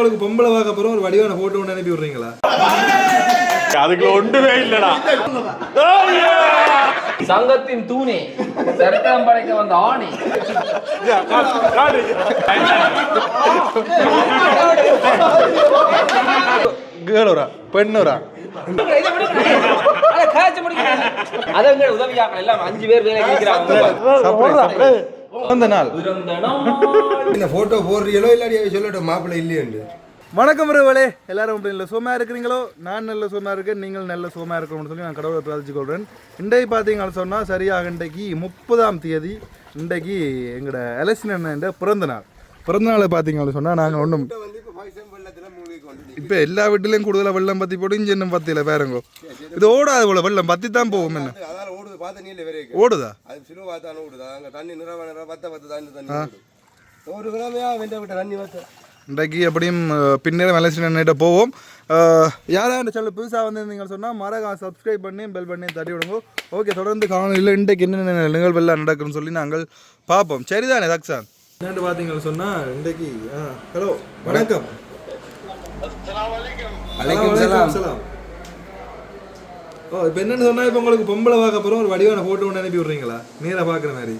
உங்களுக்கு பொம்பளை பார்க்க போறோம் ஒரு வடிவான போட்டோ ஒன்று அனுப்பி விடுறீங்களா? அதுக்குள்ள ஒன்றுமே இல்லடா. சங்கத்தின் தூணே சரித்திரம் படைக்க வந்த ஆணி. கேளுரா பெண்ணுரா அதங்க உதவியாக்கள் எல்லாம் அஞ்சு பேர் வேலை கேட்கிறாங்க. அந்த நாள். இந்த போட்டோ போடுறீங்களோ இல்லாடி சொல்லட்டும் மாப்பிள்ளை இல்லையண்டு. வணக்கம் உறவுகளே. எல்லாரும் இப்படி நல்ல சுகமாக இருக்கிறீங்களோ? நான் நல்ல சுகமாக இருக்கேன் நீங்கள் நல்ல சுகமாக இருக்கணும்னு சொல்லி நான் கடவுளை பிரார்த்திச்சு கொள்கிறேன் இன்றைக்கு பார்த்தீங்கன்னு சொன்னால் சரியாக இன்றைக்கு முப்பதாம் தேதி இன்றைக்கு எங்களோட எலெக்ஷன் அண்ணன் பிறந்த நாள். பிறந்த நாளை பார்த்தீங்கன்னு சொன்னால் நாங்கள் ஒன்றும் இப்போ எல்லா வீட்டிலையும் கூடுதலாக வெள்ளம் பற்றி போட்டு இஞ்சி இன்னும் பத்தியில் பேருங்கோ இது ஓடாது போல வெள்ளம் பத்தி தான் போகும் என்ன. பார்த்த நீல வரைக்கும் ஓடுதா? அது சிலுவ பார்த்தாலும் ஓடுது? அங்க தண்ணி நிறவ நிற பத்த பத்த தண்ணி தண்ணி ஓடுது. ஒரு கிழமையா வெண்ட விட்ட தண்ணி வத்த. இன்றைக்கு எப்படியும் பின்னேரம் அண்ணிட்ட போவோம். யாராவது சொல்ல புதுசாக வந்திருந்தீங்கன்னு சொன்னால் மறக்காம சப்ஸ்கிரைப் பண்ணி பெல் பண்ணி தட்டி விடுங்க. ஓகே தொடர்ந்து காணொலியில் இன்றைக்கு என்னென்ன நிகழ்வெல்லாம் நடக்குன்னு சொல்லி நாங்கள் பார்ப்போம். சரிதானே தக்ஷான் என்னென்னு பார்த்தீங்கன்னு சொன்னால் இன்றைக்கு ஹலோ வணக்கம். அலைக்கும். சலாம். ஓ இப்போ என்னென்னு சொன்னால் இப்போ உங்களுக்கு பொம்பளை பார்க்க போகிறோம் ஒரு வடிவான ஃபோட்டோ ஒன்று அனுப்பி விட்றீங்களா? நேராக பார்க்குற மாதிரி.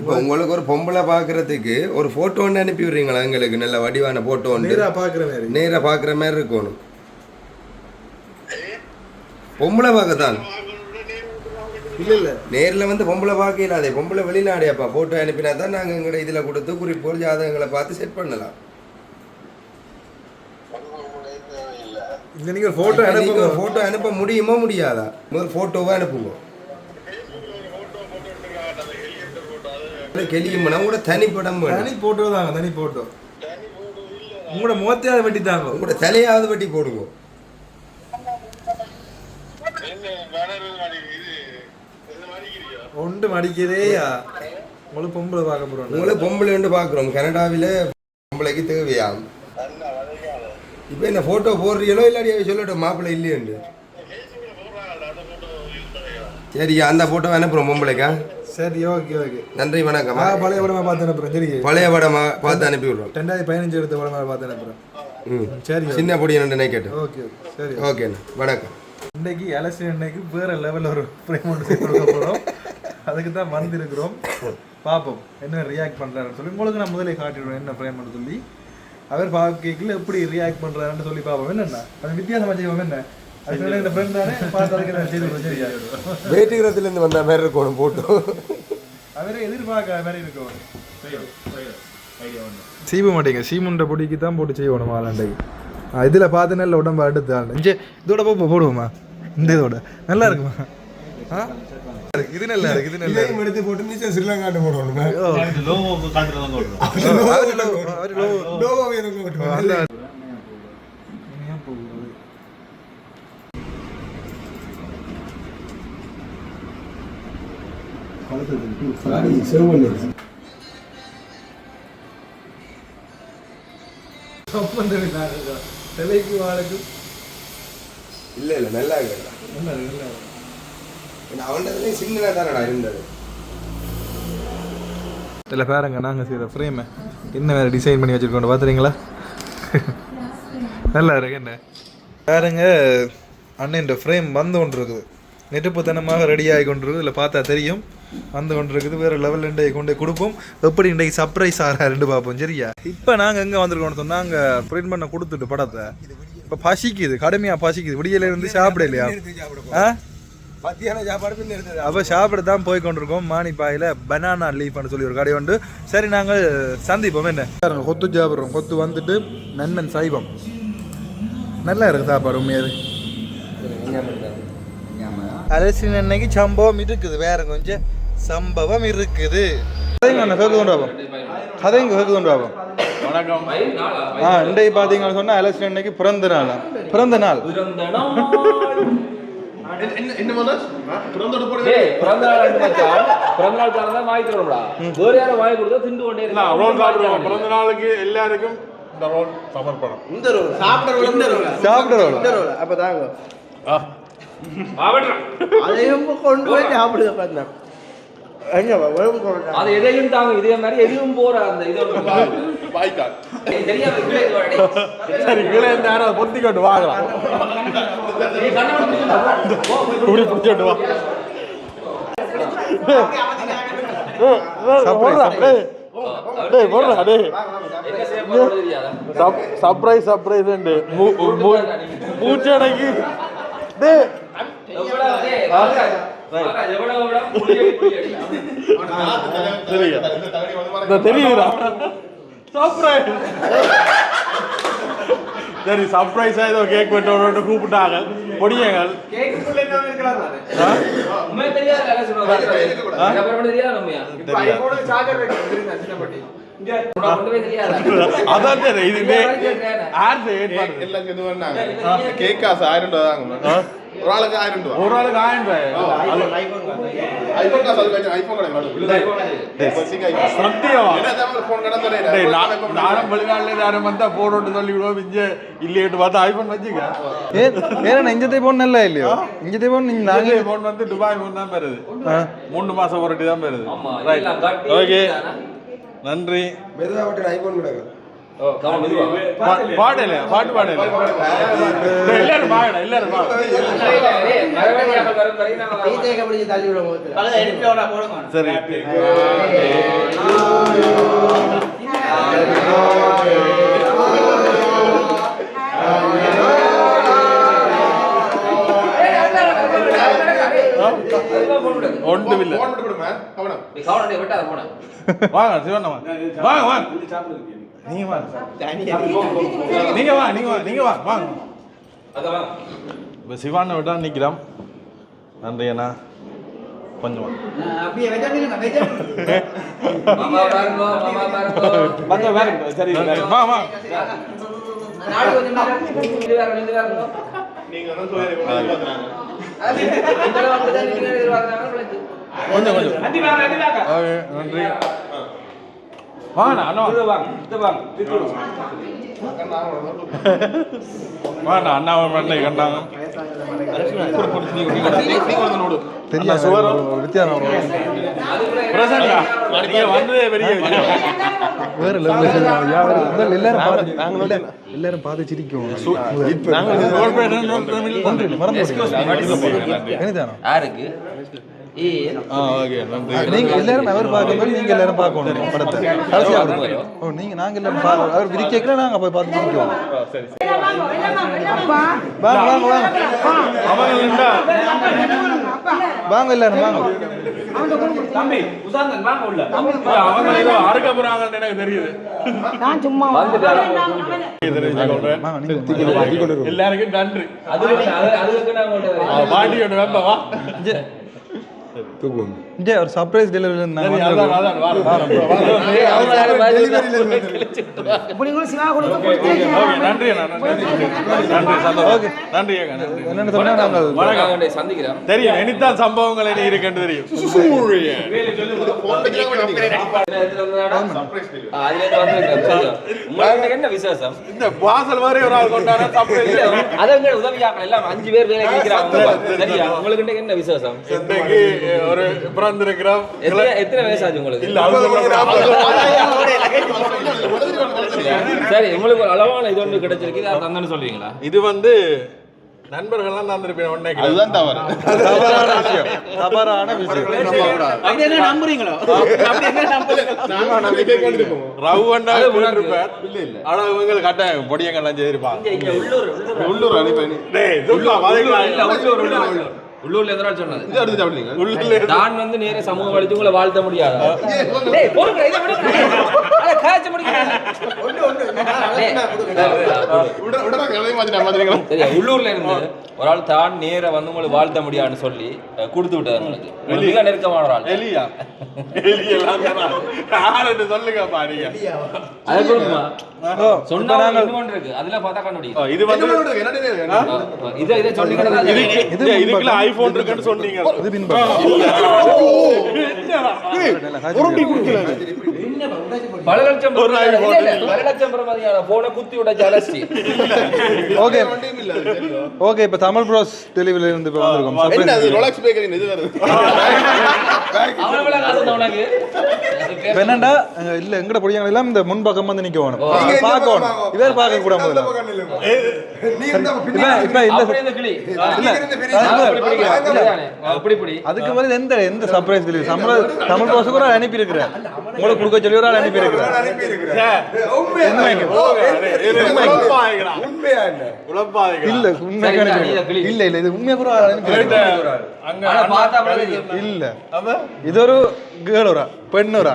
இப்போ உங்களுக்கு ஒரு பொம்பளை பார்க்கறதுக்கு ஒரு போட்டோ ஒன்று அனுப்பி விடுறீங்களா எங்களுக்கு? நல்ல வடிவான போட்டோ ஒன்று. நேராக பார்க்குற மாதிரி. நேரா பார்க்குற மாதிரி இருக்கணும். பொம்பளை பார்க்கத்தான். இல்லை இல்லை. நேரில் வந்து பொம்பளை பார்க்க இல்லாதே பொம்பளை வெளிநாடையாப்பா போட்டோ அனுப்பினா தான் நாங்கள் எங்களோட இதில் கொடுத்து குறிப்போல் ஜாதகங்களை பார்த்து செட் பண்ணலாம். இந்த நீங்கள் ஃபோட்டோ அனுப்புங்க. ஃபோட்டோ அனுப்ப முடியுமா முடியாதா? முதல் ஃபோட்டோவை அனுப்புங்க. கெளியும்னா கூட தனிப்படம் வேணும். தனி போட்டோ தாங்க தனி போட்டோ உங்களோட முகத்தையாவது வெட்டி தாங்க. உங்களோட தலையாவது வட்டி போடுங்க. ஒன்று மடிக்கிறேயா? உங்களுக்கு பொம்பளை பார்க்க போறோம். உங்களை பொம்பளை வந்து பார்க்குறோம். கனடாவில் பொம்பளைக்கு தேவையாம். இப்போ என்ன ஃபோட்டோ போடுறீங்களோ இல்லாடி சொல்லட்டும் மாப்பிள்ளை இல்லையண்டு சரி அந்த ஃபோட்டோ அனுப்புகிறோம் பொம்பளைக்கா? சரி ஓகே ஓகே நன்றி வணக்கம். பழைய படமா பார்த்து அனுப்புறேன் சரி. பழைய படமா பார்த்து அனுப்பி விடுறோம் ரெண்டாயிரத்தி பதினஞ்சு எடுத்த படமா பார்த்து அனுப்புறேன். ம். சரி சின்ன பொடி ரெண்டு நினைக்கட்டும் ஓகே ஓகே சரி ஓகேண்ணா வணக்கம். இன்னைக்கு எலெக்ஷன் இன்னைக்கு வேற லெவலில் ஒரு ஃப்ரேம் ஒன்று கொடுக்க போகிறோம் அதுக்கு தான் வந்திருக்கிறோம். பார்ப்போம் என்ன ரியாக்ட் பண்ணுறாருன்னு சொல்லி. உங்களுக்கு நான் முதலே காட்டிடுவேன் என்ன ஃப்ரேம்னு சொல்லி. அவர் பார்க்கல எப்படி ரியாக்ட் பண்ணுறாருன்னு சொல்லி பார்ப்போம். என்னண்ணா அது வித்தியாசமாக செய்வோம். என்ன? வேட்டுகிறதுலேருந்து வந்த மாதிரி இருக்கணும் போட்டோ. அவரே எதிர்பார்க்க மாதிரி இருக்கும் சீப மாட்டேங்க. சீமுண்ட பொடிக்கு தான் போட்டு செய்யணும் ஆளாண்டைக்கு இதில் பார்த்து நல்ல உடம்பு அடுத்து ஆள். இதோட போ போடுவோமா இந்த இதோட. நல்லா இருக்குமா? ஆ? இருக்கு. இது நல்லா இருக்கு இது நல்லா இருக்கு எடுத்து போட்டு நிச்சயம் ஸ்ரீலங்காட்டு போடணும் ஓ. அவரு logo- அவரு logo- ஓ, அந்த ஏன் போகுது? சம்பந்தம் இல்லாத தலைக்கு வாளுக்கு இல்லை இல்லை நல்லா இருக்கு நல்லா இருக்கு நல்லா இருக்கு அவன்கிட்ட சிங்கிளாக தானடா இருந்தது இதில் பாருங்க நாங்கள் செய்த ஃப்ரேமை என்ன வேறு டிசைன் பண்ணி வச்சுருக்கோம் பார்த்துறீங்களா நல்லா இருக்கு என்ன பாருங்க அண்ணன் ஃப்ரேம் வந்து கொண்டு இருக்குது நெருப்புத்தனமாக ரெடி ஆகி கொண்டிருக்குது இதில் பார்த்தா தெரியும் வந்து கொண்டு இருக்குது வேறு லெவல் இன்றைக்கு கொண்டு கொடுப்போம் எப்படி இன்றைக்கு சர்ப்ரைஸ் ஆகிறாருன்னு பார்ப்போம் சரியா இப்போ நாங்கள் எங்கே வந்திருக்கோம்னு சொன்னால் அங்கே பிரிண்ட் பண்ண கொடுத்துட்டு படத்தை இப்போ பசிக்குது கடுமையாக பசிக்குது விடியல சாப்பிட இல்லையா ஆ மத்தியான சாப்பாடு எடுத்தது அப்போ சாப்பிட தான் போய் கொண்டிருக்கோம். மானிப்பாயில் பனானா லீஃப்னு சொல்லி ஒரு கடை உண்டு. சரி நாங்கள் சந்திப்போம். என்ன? கொத்து சாப்பிட்றோம். கொத்து வந்துட்டு நன்மன் சைவம். நல்லா இருக்கு சாப்பாடு உண்மையாது அரிசி அன்னைக்கு சம்பவம் இருக்குது. வேற கொஞ்சம் சம்பவம் இருக்குது. கதைங்க அண்ணா கேட்க கொண்டு வாப்போம் கதைங்க கேட்க கொண்டு வாப்போம் ஆ இன்றைக்கு பார்த்தீங்கன்னு சொன்னால் எலெக்ஷன் அன்னைக்கு பிறந்த நாளா. பிறந்த நாள். டேய், பிறந்த நாள் அன்று மச்சான். பிறந்த நாள் தான் வாங்கி. வேற யாரும் வாங்கி கொடுத்தா திண்டு கொண்டே இருக்கலாம். சாப்பிடுவோம். பிறந்த நாளுக்கு எல்லாருக்கும் இந்த ரோல் சமர்ப்பணம் சாப்பிடுறோம் அப்ப தாங்க. மாவட்டம். அதையும் கொண்டு போய் சாப்பிடுங்க பார்த்தா அது எதையும் தாங்க இதே மாதிரி எதுவும் போற அந்த இது வாய்க்கால். சரி கீழே இந்த நேரம் பொத்தி கொண்டு வாங்கலாம். வா. இப்படி வா செய்ய போறது தெரியாதா? சர்ப்ரைஸ் சர்ப்ரைஸ் மூச்சடைக்கு தெரியுதா சர்ப்ரைஸ் சரி சர்ப்ரைஸா ஏதோ கேக் வெட்டோட கூப்பிட்டாங்க. பொடியங்கள்? அதான் சரி இது ஆயிரம் ரூபா தாங்க ஒரு ஆளுக்கு ஆயிரம் ரூபா ஒரு ஆளுக்கு ஆயிரம் ரூபாய். நானும் வெளிநாட்டுல யாரும் வந்தா போடணும்னு சொல்லி விடுவோம். இங்க இல்லையேட்டு பார்த்தா ஐபோன் வச்சுக்க. ஏன் ஏன்னா இஞ்சத்தை போன் நல்லா இல்லையோ? இஞ்சத்தை போன் நீங்க நாங்க நாங்க போன் வந்து துபாய் போன் தான் பெறுது. மூணு மாசம் ஒரு தான் பெறுது. ஓகே? நன்றி. விட்டு ஐபோன் கிடக்கு பாடல பாட்டு பாடல எல்லாரும் பாடல எல்லாரும் சரி அதுதான் போன் விடுங்க. ஒன்றும் இல்ல. போன் கொடுங்க கவனம். நீ கவனம் டேய், விட்டாத போன. வாங்க சிவண்ணா வாங்க வாங்க. வாங்க நீங்க வாங்க நீங்க வா நீங்க வா நீங்க வா வாங்க அங்க வாங்க. இப்போ சிவானை விட நிக்கிறோம். நன்றி அண்ணா. கொஞ்சம் வாங்க. நன்றி. வா வா. கொஞ்சம். கொஞ்சம் கொஞ்சம். ஓகே நன்றி வாங்க அண்ணா வாங்க அண்ணா பண்ணை கண்டாங்க வித்தியாசம் வந்ததே பெரிய விஷயம் வேற லெவலில் எல்லாரும் பார்த்து நாங்கள் எல்லாரும் பார்த்து சிரிக்கும் யாருக்கு நன்றி நீங்க எல்லாரும் அவர் பார்க்கும்போது நீங்க எல்லாரும் பார்க்கணும் படத்தை. கடைசியா அவர் ஓ நீங்க நாங்க எல்லாரும் பா அவர் விரிக்கல நாங்க போய் பார்த்து வாங்க வாங்க வாங்க. அவங்க இல்லைண்டா வாங்க. எல்லாரும் வாங்க அவங்க ஏதோ அறுக்க போறாங்கன்னு எனக்கு தெரியுது. நான் சும்மா நீங்க எல்லாருக்கும் நன்றி. அது அது அதுக்கு நான் உங்கள்ட்ட பாட்டியோட வா தூக்குவோம் இங்கே ஒரு சர்ப்ரைஸ் டெலிவரி தெரியும் இனித்தான் சம்பவங்கள் என்ன இருக்குன்னு தெரியும் என்ன விசேஷம் இந்த வாசல் மாதிரி ஒரு ஆள் கொண்டாட அதங்க உதவியாக்கள் எல்லாம் அஞ்சு பேர் வேலை உங்களுக்கு என்ன விசேஷம் ஒரு எத்தனை உங்களுக்கு? சரி உங்களுக்கு ஒரு அளவான இது ஒன்று கிடைச்சிருக்கு. அதை தந்தேன்னு சொல்லுவீங்களா? இது வந்து நண்பர்கள்லாம் தந்திருப்பேன் உன்னை அதுதான் தவறு. தவறான விஷயம். தவறான விஷயம். நாங்க நம்பிக்கை கொண்டிருக்கோம் ரவு அண்ணா இருப்பார். ஆனா இவங்க கட்டாயம் பொடியங்கள்லாம் செய்திருப்பாங்க. அனுப்பி உள்ளூர். உள்ளூர்ல நாள் சொன்னது? நான் வந்து நேர சமூகம் அளித்து உங்களை வாழ்த்த முடியாது? உள்ளூர்ல இருந்து ஒரு ஆள் தான் நேர வந்து உங்களை வாழ்த்த முடியாதுன்னு சொல்லி கொடுத்து விட்டது உங்களுக்கு. மிக நெருக்கமான ஒரு ஆள். எலியா? யாருன்னு சொல்லுங்க பாருங்க அது கொடுக்குமா? சொன்னா நாங்கள் இன்னொன்று இருக்கு அதுல பார்த்தா கண்டுபிடிக்கும் இது வந்து என்ன இதை இதை சொன்னீங்கன்னா அது இது இதுக்குள்ள ஐபோன் இருக்குன்னு சொன்னீங்க இது பின்பக்கம் என்னடா? நல்லா காய்ச்சி பல லட்சம் ஒரு நாள் இல்ல, இல்ல, போட்டு. பல லட்சம் பிரமதியான போனை குத்தி விட அலசி ஓகே. ஓகே இப்போ தமிழ் ப்ரோஸ் டெலிவரியில இருந்து இப்போ வந்திருக்கோம் என்ன அது. ரொலக்ஸ் இது வருது என்னண்டா இல்ல எங்கட பொடியாங்க எல்லாம் இந்த முன்பக்கம் வந்து நிக்க வேணும் பார்க்கணும். இவர் பார்க்க கூட முதல்ல இப்ப இல்ல அதுக்கு முதல்ல எந்த எந்த surprise delivery Tamil Tamil bros கூட அனுப்பி இருக்கிறேன் உங்களுக்கு கொடுக்க சொல்லி ஒரு ஆள் அனுப்பியிருக்கிறேன். இல்ல உண்மையாக. இல்ல இல்ல இது உண்மையா கூட ஆள் அனுப்பி இருக்கிறேன். அங்க ஆனா பார்த்தா அப்புறம் தெரியும். இல்ல இது ஒரு கேர்ள் ஒரு பெண் ஒரு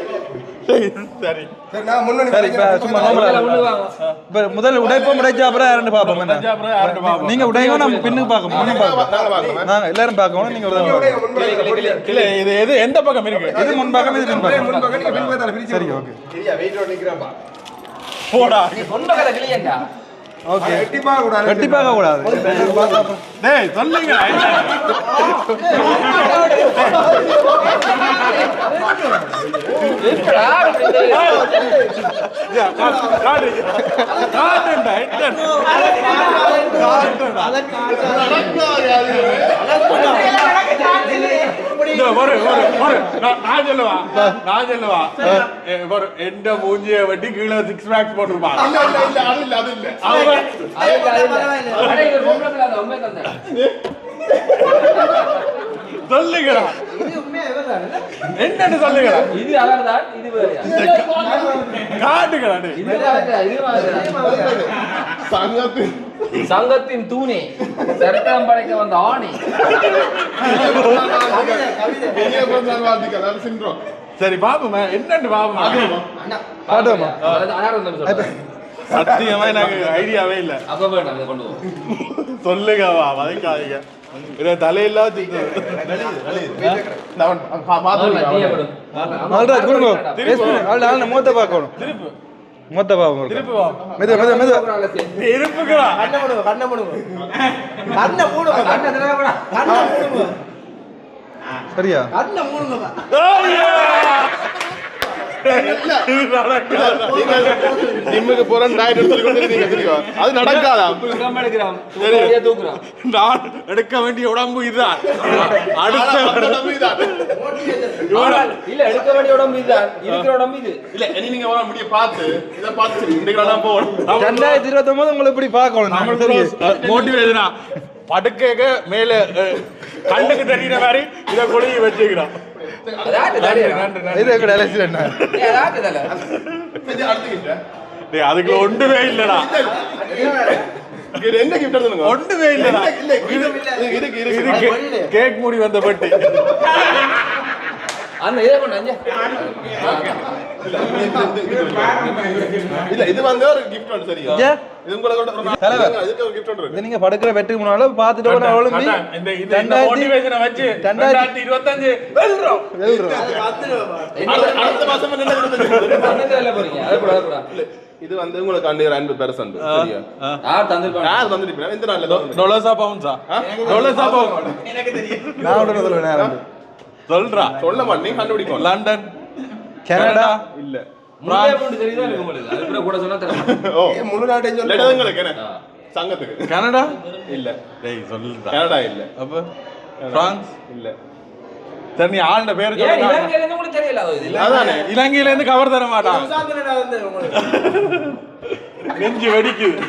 சரி சரி. சரி, நான் முன்னணி சரி இப்ப சும்மா. இப்ப முதல்ல உடைப்போம் உடைச்சா அப்புறம் யாருன்னு பாப்போம் என்ன? பார்ப்போம். நீங்க உடையவோ நம்ம பின்னுக்கு பார்க்கணும். முன்னுக்கு பார்க்கணும். நாங்க எல்லாரும் பார்க்கணும். நீங்க உடைய இல்ல இது எது எந்த பக்கம் இருக்கு? இது முன்பாகம் இது சரி ஓகே. கிளியண்டா. ஓகே. பார்க்க கூடாது. வெட்டி பார்க்க கூடாது. டேய் சொல்லுங்க. நான் சொல்லுவா நான் சொல்லுவா எந்த மூஞ்சிய வெட்டி கீழே சிக்ஸ் பேக்ஸ் போட்டுருப்பான் இல்ல என்னன்னு சொல்லுங்கடா. இது அவர்தான், இது வேறயா? காட்டுங்கடா டேய். இது அவர்தான், இது? அவர்தான். சங்கத்து சங்கத்தின் தூணே. சரித்திரம் படைக்க வந்த ஆணி. சரி பாப்போமே என்னன்னு தம்பி சொல்றாரு. சத்தியமா எனக்கு ஐடியாவே இல்ல. அப்ப வேண்டாம் இதை கொண்டு போ சொல்லுங்க வா வதைக்காதீங்க. முதல்ல டீயை கொடு. நால்ராஜ் கொடுங்க. திருப்பி. ஆள் ஆள் முகத்தை பார்க்கணும் திருப்பு. முகத்தை பார்க்கணும் திருப்பு வா. மெது மெது மெது நீ இருப்புக்கிறா கண்ணை மூடுங்க கண்ணை மூடுங்க கண்ணை மூடுங்க கண்ணை திறக்கக்கூடாது. கண்ணை மூடுங்க சரியா? கண்ணை மூடுங்க நிம்முக்கு போறேன் டயட் அது நடக்காதா. நான் எடுக்க வேண்டிய உடம்பு இதுதான். அடுத்த இல்ல எடுக்க வேண்டிய உடம்பு இதுதான். இருக்கிற உடம்பு இது. இல்ல இனி நீங்க வர முடிய பார்த்து இதை பார்த்து இன்றைக்கு போகணும். ரெண்டாயிரத்தி இருபத்தி ஒன்பது உங்களை இப்படி பார்க்கணும்? நம்ம தெரியும் மோட்டிவேஷனா படுக்கைக்கு மேல கண்ணுக்கு தெரியுற மாதிரி இதை கொழுகி வச்சுக்கிறான் அதுக்கு ஒன்றுமே இல்லடா இது என்ன கிஃப்ட் எடுத்துங்க ஒன்றுமே இல்லடா இல்ல இது இருக்கு இது இருக்கு கேக் மூடி வந்த பட்டி அந்த இதை கொண்டு அஞ்சு. இல்ல இது வந்து ஒரு கிஃப்ட் ஒன்று சரியா ஏன்? இது உங்களுக்கு தலைவர். இது நீங்க படுக்கிற வெட்டுக்கு முன்னால பார்த்துட்டு ஒரு ஒழுங்கி இந்த இந்த இந்த வச்சு வெல்றோம். அடுத்த- மாசம் என்ன நடக்குது? போறீங்க? அதை கூட கூட இது வந்து உங்களுக்கு அண்டி ஒரு அன்பு பெர்சன்ட் சரியா? யார் தந்திருப்பாங்க யார் வந்துட்டு எந்த நாள்ல டொலர்ஸா பவுன்ஸா? டொலர்ஸா பவுன் நான் உடனே சொல்லுவேன் நேரம் சொல்றா. சொல்ல மாட்டேன் கண்டுபிடிக்கும் லண்டன். கனடா. இல்ல. சங்கத்துக்கு. கனடா? இல்ல. டேய் சொல்லுடா. கனடா இல்ல. அப்ப? பிரான்ஸ்? இல்ல. சரி நீ ஆளுட பேர் இலங்கையில இருந்து உங்களுக்கு தெரியல. அது இது அதானே. இலங்கையில இருந்து கவர் தர மாட்டான். நெஞ்சு வெடிக்குது.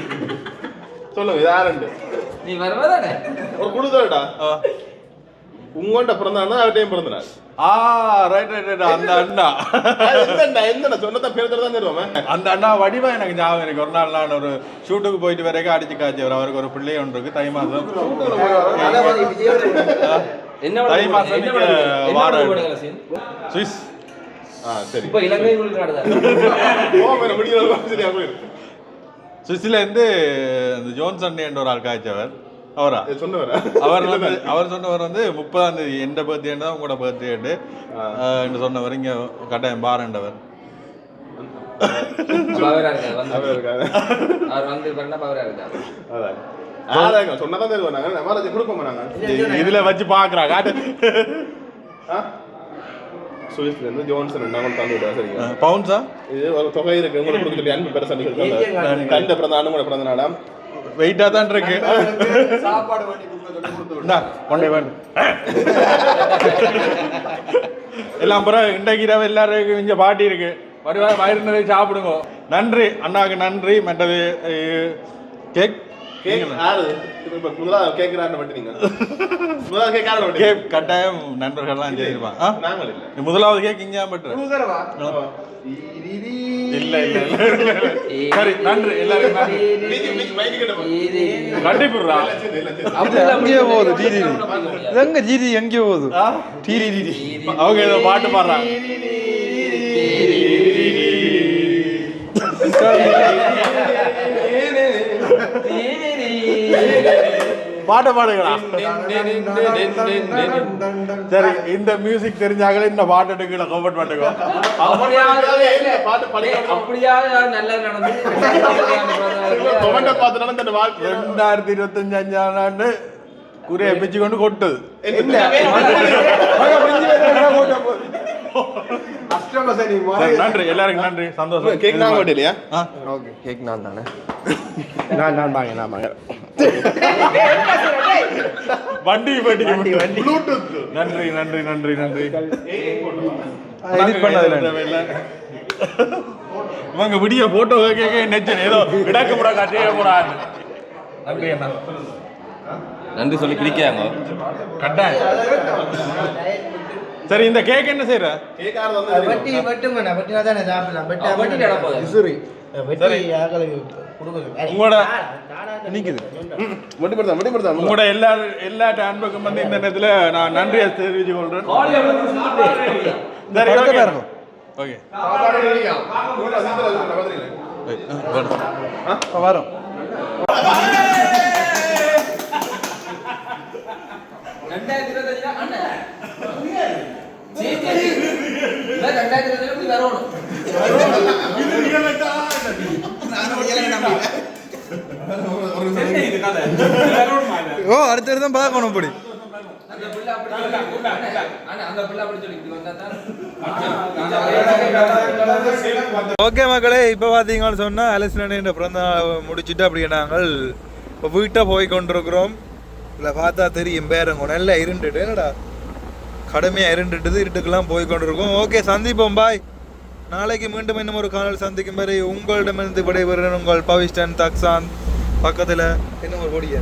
சொல்லுங்க யாருண்டு நீ வருவதானே ஒரு குழுதோடா உங்கள்கிட்ட பிறந்தானா அவர்கிட்டயும் பிறந்தனா? ஆ ரைட் ரைட் ரைட் அந்த அண்ணா. எந்த எந்த சொன்னத பேர் தான் தருவாம அந்த அண்ணா வடிவா எனக்கு ஞாபகம் இருக்கு. ஒரு நாள் நான் ஒரு ஷூட்டுக்கு போயிட்டு வரைக்கும் அடிச்சு காய்ச்சவர் அவருக்கு ஒரு பிள்ளை ஒன்று இருக்கு. தை என்ன தை விட மாசம் என்ன நீங்க விட என்ன வார விட. போடுங்க சீன் சுவிஸ். ஆ சரி. இப்போ இலங்கை சுவிஸ்ல இருந்து இந்த ஜோன்சன் என்ற ஒரு ஆள் காய்ச்சவர். அவரா? சொன்னவர? அவர் வந்து அவர் சொன்னவர் வந்து முப்பதாம் தேதி எந்த பர்த்டே தான் உங்களோட பர்த்டே என்று சொன்னவர் இங்க கட்டாயம் பாருண்டவர் இதுல வச்சு பாக்குறா காட்டு. சுவிஸ்ல இருந்து ஜோன்சன் நாங்கள் தந்து விடுறோம் சரிங்களா பவுன்ஸா? இது ஒரு தொகை இருக்கு. உங்களுக்கு கொடுக்க சொல்லி அன்பு பெருசா கண்ட பிறந்த ஆண்டு கூட பிறந்த நாளாம் வெயிட்டா தான் இருக்கு. சாப்பாடு எல்லாம் பிறகு இன்றைக்கு இரவு எல்லாருக்கும் இங்க பாட்டி இருக்கு. வடிவா வயிறு நிறைய சாப்பிடுங்க. நன்றி. அண்ணாவுக்கு நன்றி. மற்றது கேக் கட்டாயம் நண்பர்கள்லாம் செய்திருப்பான் முதலாவது கேக் இங்கே இல்ல இல்ல. சரி நன்றி எல்லாருக்கும் நன்றி கண்டிப்பா எங்கேயோ போகுது டிடி எங்க ஜிடி எங்கேயோ போகுது டிடி டிடி அவங்க ஏதோ பாட்டு பாடுறாங்க பாட்டை பாடுங்களா? சரி இந்த மியூசிக் தெரிஞ்சாங்களே இந்த பாட்டு எடுக்கல கமெண்ட் பண்ணுங்க. ரெண்டாயிரத்தி இருபத்தஞ்சு அஞ்சாம் ஆண்டு குறைய பிச்சு கொண்டு கொட்டுது. நன்றி. எல்லாருக்கும் நன்றி. சந்தோஷம். கேக் நாங்க மட்டும் இல்லையா? ஓகே கேக் நான் தானே? நான் நான் வாங்க நான் வாங்க. வண்டி வண்டி வண்டி நன்றி நன்றி நன்றி நன்றி. இவங்க விடிய போட்டோ கேட்க நெச்சன் ஏதோ விடாக்க போடா காட்டியே போறாங்க நன்றி அண்ணா. நன்றி சொல்லி பிடிக்காங்க கட்டாயம். சரி இந்த கேக் என்ன செய்யற கேக் யாரு வந்து வெட்டி வெட்டுங்க வெட்டினா தானே சாப்பிடலாம். வெட்டி வெட்டி நடப்போகுது. விசிறி. வெட்டி கொடுக்குது உங்களோட உங்களோட எல்லா எல்லா அன்புக்கும் வந்து இந்த நேரத்துல நான் நன்றியை தெரிவிச்சு கொள்றேன் ஓகே. வரும். ரெண்டாயிரத்தி இருபத்தஞ்சுல அண்ணன். ரெண்டாயிரத்தி இப்படி வரணும். ஓ அடுத்தது பார்க்கணும் அப்படி. இப்படி ஓகே மக்களே இப்போ பார்த்தீங்கன்னு சொன்னால் அலசினேன்ற பிறந்த முடிச்சுட்டு அப்படி நாங்கள் இப்போ வீட்டை போய் கொண்டிருக்கிறோம். இல்லை பார்த்தா தெரியும் பேரங்க நல்லா இருண்டுட்டு என்னடா? கடுமையாக இருண்டுட்டுது இருட்டுக்கெல்லாம் போய் கொண்டிருக்கோம். ஓகே சந்திப்போம் பாய் நாளைக்கு மீண்டும் இன்னும் ஒரு காணல் சந்திக்கும் வரை உங்களிடமிருந்து விடைபெறுகிறேன் உங்கள் பவிஷ்டன் தக்சான் பக்கத்தில் இன்னும் ஒரு கொடியை